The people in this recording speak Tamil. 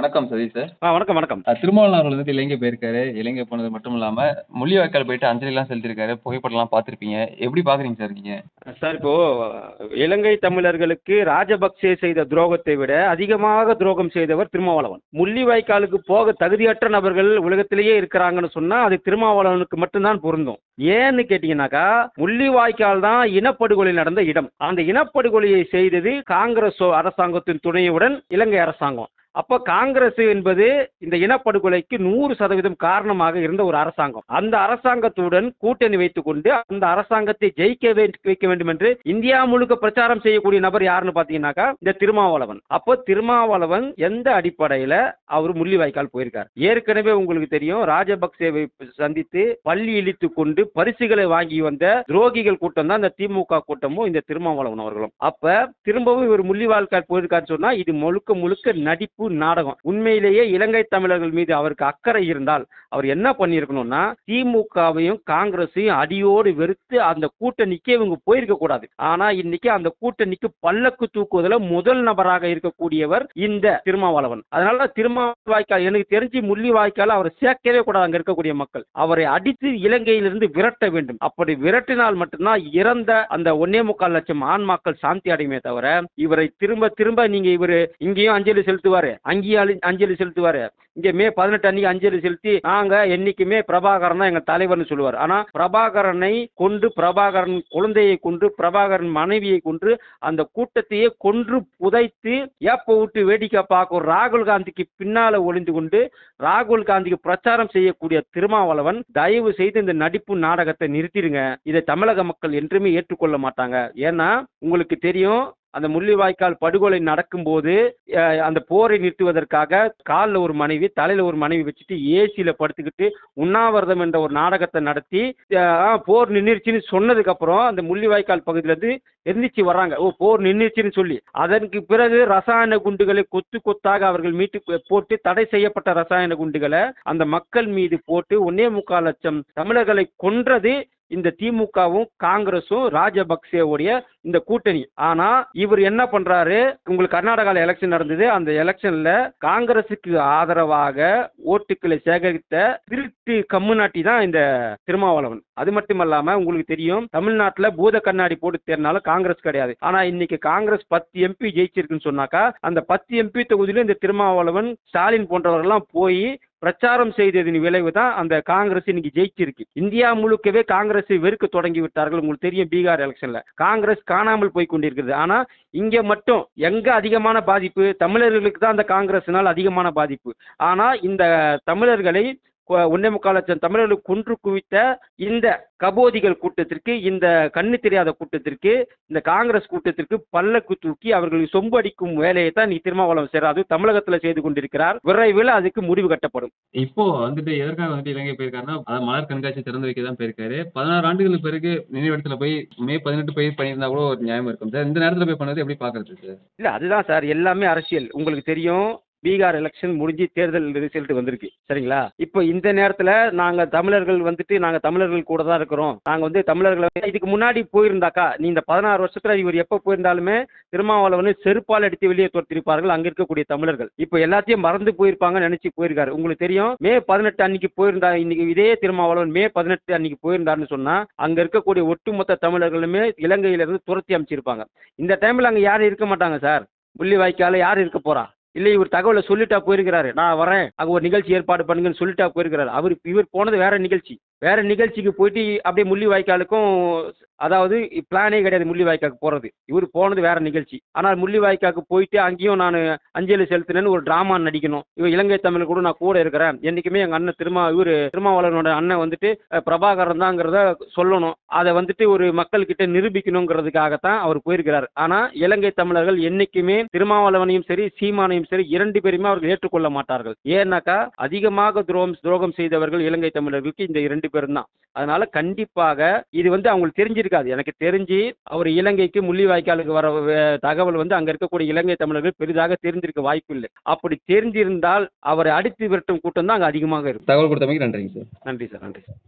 வணக்கம் சதீஷ் சார். ஆ வணக்கம், வணக்கம். திருமாவளவன் அவர்கள் வந்துட்டு இலங்கை போயிருக்காரு. இலங்கை போனது மட்டும் இல்லாம, முள்ளிவாய்க்கால் போயிட்டு அஞ்சலிலாம் செலுத்தியிருக்காரு. புகைப்படம்லாம் பார்த்திருப்பீங்க. எப்படி பார்க்குறீங்க சார் நீங்க? சார் இப்போ இலங்கை தமிழர்களுக்கு ராஜபக்சே செய்த துரோகத்தை விட அதிகமாக துரோகம் செய்தவர் திருமாவளவன். முள்ளிவாய்க்காலுக்கு போக தகுதியற்ற நபர்கள் உலகத்திலேயே இருக்கிறாங்கன்னு சொன்னா அது திருமாவளவனுக்கு மட்டும்தான் பொருந்தும். ஏன்னு கேட்டீங்கன்னாக்கா முள்ளிவாய்க்கால் தான் இனப்படுகொலை நடந்த இடம். அந்த இனப்படுகொலையை செய்தது காங்கிரஸ் அரசாங்கத்தின் துணையுடன் இலங்கை அரசாங்கம். அப்ப காங்கிரஸ் என்பது இந்த இனப்படுகொலைக்கு நூறு சதவீதம் காரணமாக இருந்த ஒரு அரசாங்கம். அந்த அரசாங்கத்துடன் கூட்டணி வைத்துக் கொண்டு அந்த அரசாங்கத்தை ஜெயிக்க வைக்க வேண்டும் என்று இந்தியா முழுக்க பிரச்சாரம் செய்யக்கூடிய நபர் யாருன்னு பாத்தீங்கன்னாக்கா இந்த திருமாவளவன். அப்போ திருமாவளவன் எந்த அடிப்படையில அவர் முள்ளிவாய்க்கால் போயிருக்கார். ஏற்கனவே உங்களுக்கு தெரியும் ராஜபக்சேவை சந்தித்து பள்ளி இழித்து கொண்டு பரிசுகளை வாங்கி வந்த துரோகிகள் கூட்டம் தான் இந்த திமுக கூட்டமும் இந்த திருமாவளவன் அவர்களும். அப்ப திரும்பவும் இவர் முள்ளிவாய்க்கால் போயிருக்காருன்னு சொன்னா இது முழுக்க முழுக்க நடிப்பு நாடகம். உண்மையிலேயே இலங்கை தமிழர்கள் மீது அவருக்கு அக்கறை இருந்தால் அவர் என்ன பண்ணியிருக்கணும்னா திமுகவையும் காங்கிரஸையும் அடியோடு வெறுத்து அந்த கூட்டணிக்கே இவங்க போயிருக்க கூடாது. ஆனா இன்னைக்கு அந்த கூட்டணிக்கு பல்லக்கு தூக்குவதில் முதல் நபராக இருக்கக்கூடியவர் இந்த திருமாவளவன். அதனால திருமாவாய்க்கால் எனக்கு தெரிஞ்சு முள்ளிவாய்க்கால் அவரை சேர்க்கவே கூடாது அங்க இருக்கக்கூடிய மக்கள். அவரை அடித்து இலங்கையிலிருந்து விரட்ட வேண்டும். அப்படி விரட்டினால் மட்டும்தான் இறந்த அந்த ஒன்னே முக்கால் லட்சம் ஆன்மாக்கள் சாந்தி அடையுமே தவிர இவரை திரும்ப திரும்ப நீங்க இவரு இங்கேயும் அஞ்சலி செலுத்துவாரு அங்கேயும் அலி- அஞ்சலி செலுத்துவார். இங்கே மே பதினெட்டு அன்னைக்கு அஞ்சலி செலுத்தி நாங்கள் என்னைக்குமே பிரபாகரன் தான் எங்கள் தலைவர்னு சொல்லுவார். ஆனால் பிரபாகரனை கொண்டு பிரபாகரன் குழந்தையை கொன்று பிரபாகரன் மனைவியை கொன்று அந்த கூட்டத்தையே கொன்று புதைத்து ஏப்ப விட்டு வேடிக்கை பார்க்கும் ராகுல் காந்திக்கு பின்னால் ஒளிந்து கொண்டு ராகுல் காந்திக்கு பிரச்சாரம் செய்யக்கூடிய திருமாவளவன் தயவு செய்து இந்த நடிப்பு நாடகத்தை நிறுத்திடுங்க. இதை தமிழக மக்கள் என்றுமே ஏற்றுக்கொள்ள மாட்டாங்க. ஏன்னா உங்களுக்கு தெரியும் அந்த முள்ளிவாய்க்கால் படுகொலை நடக்கும்போது அந்த போரை நிறுத்துவதற்காக காலில் ஒரு மனைவி தலையில ஒரு மனைவி வச்சுட்டு ஏசியில படுத்துக்கிட்டு உண்ணாவிரதம் என்ற ஒரு நாடகத்தை நடத்தி போர் நின்றுச்சுன்னு சொன்னதுக்கு அப்புறம் அந்த முள்ளிவாய்க்கால் பகுதியில இருந்து எந்திரிச்சு வர்றாங்க. ஓ போர் நின்றுச்சுன்னு சொல்லி. அதற்கு பிறகு ரசாயன குண்டுகளை கொத்து கொத்தாக அவர்கள் மீட்டு போட்டு தடை செய்யப்பட்ட ரசாயன குண்டுகளை அந்த மக்கள் மீது போட்டு ஒன்னே முக்கால் லட்சம் தமிழர்களை கொன்றது இந்த திமுகவும் காங்கிரஸும் ராஜபக்சேவுடைய இந்த கூட்டணி. ஆனா இவர் என்ன பண்றாரு? உங்களுக்கு கர்நாடகால எலெக்ஷன் நடந்தது. அந்த எலெக்ஷன்ல காங்கிரசுக்கு ஆதரவாக ஓட்டுக்களை சேகரித்த திருட்டு கம்முனாட்டி தான் இந்த திருமாவளவன். அது மட்டுமல்லாம உங்களுக்கு தெரியும் தமிழ்நாட்டுல பூத கண்ணாடி போட்டு தேர்னாலும் காங்கிரஸ் கிடையாது. ஆனா இன்னைக்கு காங்கிரஸ் பத்து எம்பி ஜெயிச்சிருக்குன்னு சொன்னாக்கா அந்த பத்து எம்பி தொகுதியில இந்த திருமாவளவன் ஸ்டாலின் போன்றவர்கள்லாம் போய் பிரச்சாரம் செய்ததின் விளைவு தான் அந்த காங்கிரஸ் இன்னைக்கு ஜெயிச்சிருக்கு. இந்தியா முழுக்கவே காங்கிரஸை வெறுக்க தொடங்கி விட்டார்கள். உங்களுக்கு தெரியும் பீகார் எலெக்ஷன்ல காங்கிரஸ் காணாமல் போய் கொண்டிருக்கிறது. ஆனா இங்க மட்டும் எங்க அதிகமான பாதிப்பு? தமிழர்களுக்கு தான் அந்த காங்கிரஸ்னால் அதிகமான பாதிப்பு. ஆனா இந்த தமிழர்களை ஒன்னே முக்கால் லட்சம் தமிழர்கள் கொன்று குவித்த இந்த கபோதிகள் கூட்டத்திற்கு இந்த கண்ணு தெரியாத கூட்டத்திற்கு இந்த காங்கிரஸ் கூட்டத்திற்கு பல்லக்கு தூக்கி அவர்களை சொம்பு அடிக்கும் வேலையை தான் நீ திருமாவளவன் செய்கிறார் அது தமிழகத்தில் செய்து கொண்டிருக்கிறார் விரைவில் அதுக்கு முடிவு கட்டப்படும் இப்போ வந்துட்டு எதற்காக வந்துட்டு இலங்கை போயிருக்காருன்னா, அதாவது மலர் கண்காட்சி திறந்து வைக்க தான் போயிருக்காரு. 16 ஆண்டுகளுக்கு பிறகு நினைவிடத்துல போய் மே 18 போய் பண்ணியிருந்தா கூட ஒரு நியாயம் இருக்கும் சார். இந்த நேரத்துல போய் பண்ணது எப்படி பார்க்கறது சார்? இல்லை அதுதான் சார் எல்லாமே அரசியல் உங்களுக்கு தெரியும் பீகார் எலெக்ஷன் முடிஞ்சு தேர்தல் ரிசல்ட் வந்திருக்கு. சரிங்களா? இப்போ இந்த நேரத்தில் நாங்கள் தமிழர்கள் வந்துட்டு நாங்கள் தமிழர்கள் கூட தான் இருக்கிறோம். நாங்கள் வந்து தமிழர்களை இதுக்கு முன்னாடி போயிருந்தாக்கா நீ இந்த பதினாறு வருஷத்தில் இவர் எப்போ போயிருந்தாலுமே திருமாவளவனை செருப்பால் அடித்து வெளியே துரத்திருப்பார்கள் அங்கே இருக்கக்கூடிய தமிழர்கள். இப்போ எல்லாத்தையும் மறந்து போயிருப்பாங்கன்னு நினச்சி போயிருக்காரு. உங்களுக்கு தெரியும் மே பதினெட்டு அன்னைக்கு போயிருந்தா இன்னைக்கு இதே திருமாவளவன் மே பதினெட்டு அன்னைக்கு போயிருந்தாருன்னு சொன்னால் அங்கே இருக்கக்கூடிய ஒட்டுமொத்த தமிழர்களுமே இலங்கையிலிருந்து துரத்தி அமைச்சிருப்பாங்க. இந்த டைமில் அங்கே யாரும் இருக்க மாட்டாங்க சார். முள்ளிவாய்க்கால யார் இருக்க போறா? இல்லை இவர் தகவலை சொல்லிட்டா போயிருக்கிறாரு. நான் வரேன். அங்கே ஒரு நிகழ்ச்சி ஏற்பாடு பண்ணுங்கன்னு சொல்லிட்டா போயிருக்கிறாரு. அவர் இவர் போனது வேற நிகழ்ச்சி. வேற நிகழ்ச்சிக்கு போயிட்டு அப்படியே முள்ளிவாய்க்காலுக்கும் அதாவது பிளானே கிடையாது முள்ளிவாய்க்காலுக்கு போகிறது இவர் போனது வேற நிகழ்ச்சி. ஆனால் முள்ளிவாய்க்காலுக்கு போயிட்டு அங்கேயும் நான் அஞ்சலி செலுத்தினேன்னு ஒரு ட்ராமா நடிக்கணும். இவர் இலங்கை தமிழ் கூட நான் கூட இருக்கிறேன். என்றைக்குமே எங்கள் அண்ணன் திருமா இவர் திருமாவளவனோட அண்ணன் வந்துட்டு பிரபாகரன் தாங்கிறத சொல்லணும். அதை வந்துட்டு ஒரு மக்கள்கிட்ட நிரூபிக்கணுங்கிறதுக்காகத்தான் அவர் போயிருக்கிறார். ஆனால் இலங்கை தமிழர்கள் என்னைக்குமே திருமாவளவனையும் சரி சீமானையும் சரி இரண்டு பேருமே அவர்கள் ஏற்றுக்கொள்ள மாட்டார்கள். ஏன்னாக்கா அதிகமாக துரோகம் துரோகம் செய்தவர்கள் இலங்கை தமிழர்களுக்கு இந்த இரண்டு பேரும் தான். அதனால கண்டிப்பாக இது வந்து அவங்களுக்கு தெரிஞ்சிருக்காது. எனக்கு தெரிஞ்சு அவர் இலங்கைக்கு முள்ளிவாய்க்காலுக்கு வர தகவல் வந்து அங்க இருக்கக்கூடிய இலங்கை தமிழர்கள் பெரிதாக தெரிஞ்சிருக்க வாய்ப்பு இல்லை. அப்படி தெரிஞ்சிருந்தால் அவரை அடித்து விரட்டும் கூட்டம் தான் அங்க அதிகமாக இருக்கும். தகவல் கொடுத்தமைக்கு நன்றிங்க சார். நன்றி சார் நன்றி சார்.